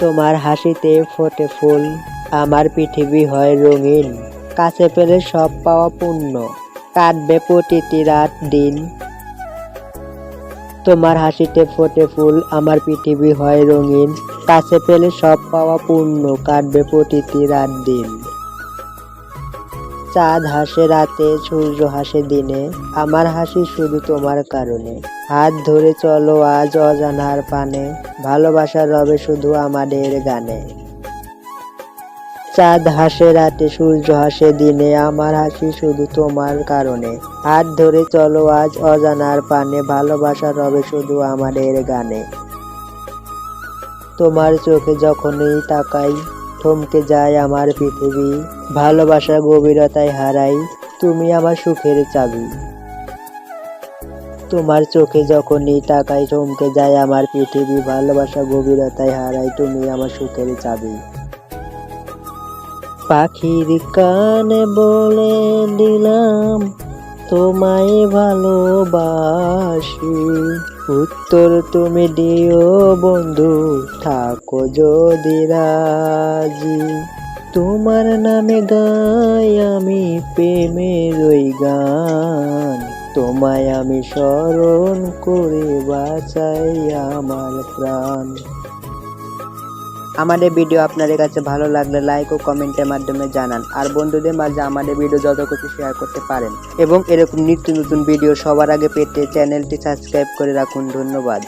তোমার হাসিতে ফোটে ফুল, আমার পৃথিবী হয় রঙিন, কাছে পেলে সব পাওয়া পূর্ণ কাটবে প্রতিটি রাত দিন। তোমার হাসিতে ফোটে ফুল, আমার পৃথিবী হয় রঙিন, কাছে পেলে সব পাওয়া পূর্ণ কাটবে প্রতিটি রাত দিন। চাঁদ হাসে রাতে, সূর্য হাসে দিনে। আমার হাসি শুধু তোমার কারণে। হাত ধরে চলো আজ অজানার পানে। ভালোবাসার রবে শুধু আমাদের গানে। চাঁদ হাসে রাতে, সূর্য হাসে দিনে। আমার হাসি শুধু তোমার কারণে। হাত ধরে চলো আজ অজানার পানে। ভালোবাসা রবে শুধু আমাদের গানে। তোমার চোখে যখনই তাকাই থমকে যায় আমার পৃথিবী। ভালোবাসার গভীরতায় হারাই তুমি আমার সুখের চাবি। তোমার চোখে যখনই তাকাই থমকে যায় আমার পৃথিবী, ভালোবাসা গভীরতায় হারাই তুমি আমার সুখের চাবি। পাখির কানে বলে দিলাম তোমায় ভালোবাসি। উত্তর তুমি দিও বন্ধু, থাকো যদি রাজি। তোমার নামে গাই আমি প্রেমের ওই গান। তোমায় আমি স্মরণ করে বাঁচাই আমার প্রাণ। আমাদের ভিডিও আপনাদের কাছে ভালো লাগলে লাইক ও কমেন্টের মাধ্যমে জানান। আর বন্ধুদের মাঝে আমাদের ভিডিও যত কিছু শেয়ার করতে পারেন। এবং এরকম নিত্য নতুন ভিডিও সবার আগে পেতে চ্যানেলটি সাবস্ক্রাইব করে রাখুন। ধন্যবাদ।